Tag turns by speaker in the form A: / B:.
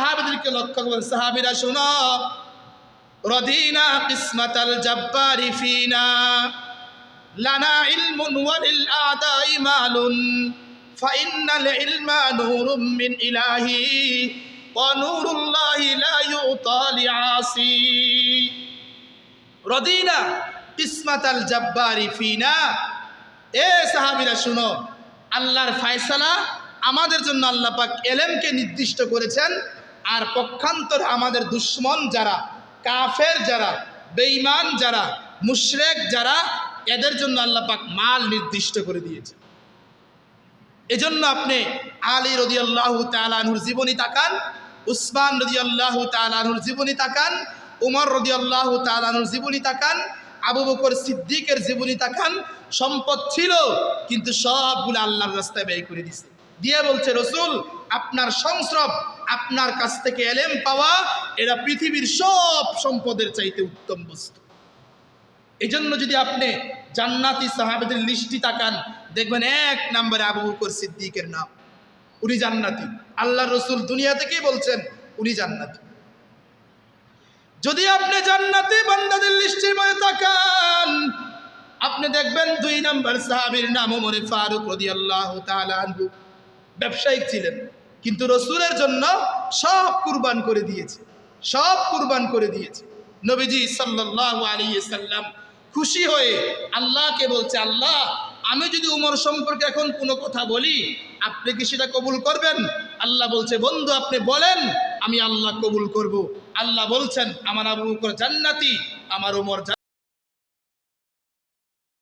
A: সাহাবিদেরকে লক্ষ্য করবেন। সাহাবিরা শুনো, রদিনা কিসমাতাল জাব্বারি ফিনা, লানা ইলমুন ওয়ালিল আদাই মালুন, ফাইন্নাল ইলমা নূরুম মিন ইলাহি, ওয়া নূরুল্লাহি লা ইউতা লিআসি। রদিনা কিসমাতাল জাব্বারি ফিনা, এ সাহাবিরা শুনো, আল্লাহর ফায়সালা আমাদের জন্য আল্লাহ পাক এলেমকে নির্দিষ্ট করেছেন আর পক্ষান্তর আমাদের দুশ্মন যারা, কাফের যারা, বেঈমান যারা, মুশরেক যারা, এদের জন্য আল্লাহ পাক মাল নির্দিষ্ট করে দিয়েছে। এজন্য আপনি আলী রদি আল্লাহ তালাহুর জীবনী তাকান, উসমান রদি আল্লাহ তালাহুর জীবনী তাকান, উমর রদি আল্লাহ তালাহুর জীবনী তাকান, আবু বকর সিদ্দিকের জীবনী তাকান, সম্পদ ছিল, কিন্তু সবগুলো আল্লাহর রাস্তায় ব্যয় করে দিছে। দিয়ে বলছে, রসুল, আপনার সংস্রব আপনার কাছ থেকে এলেম পাওয়া, এরা পৃথিবীর সব সম্পদের চাইতে উত্তম বস্তু। এই জন্য যদি আপনি জান্নাতি সাহাবেদের লিস্টি তাকান, দেখবেন এক নম্বরে আবু বকর সিদ্দিকের নাম। উনি জান্নাতি। আল্লাহ রসুল দুনিয়া থেকেই বলছেন, উনি জান্নাতি। যদি আপনি জান্নাতি বান্দাদের লিস্টির মধ্যে তাকান, আপনি দেখবেন দুই নম্বর সাহাবীর নাম ওমরে ফারুক রাদিয়াল্লাহু তাআলা আনহু। ব্যবসায়িক ছিলেন। কিন্তু রসুলের জন্য সব কুরবান করে দিয়েছে। সব কুরবান করে দিয়েছে। নবীজি সাল্লাল্লাহু আলাইহি সাল্লাম খুশি হয়ে আল্লাহকে বলছে, আল্লাহ, আমি যদি উমর সম্পর্কে এখন কোনো কথা বলি, আপনি কি সেটা কবুল করবেন? আল্লাহ বলছে, বন্ধু, আপনি বলেন, আমি আল্লাহ কবুল করব। আল্লাহ বলছেন, আমার আবু জান্নাতি, আমার উমর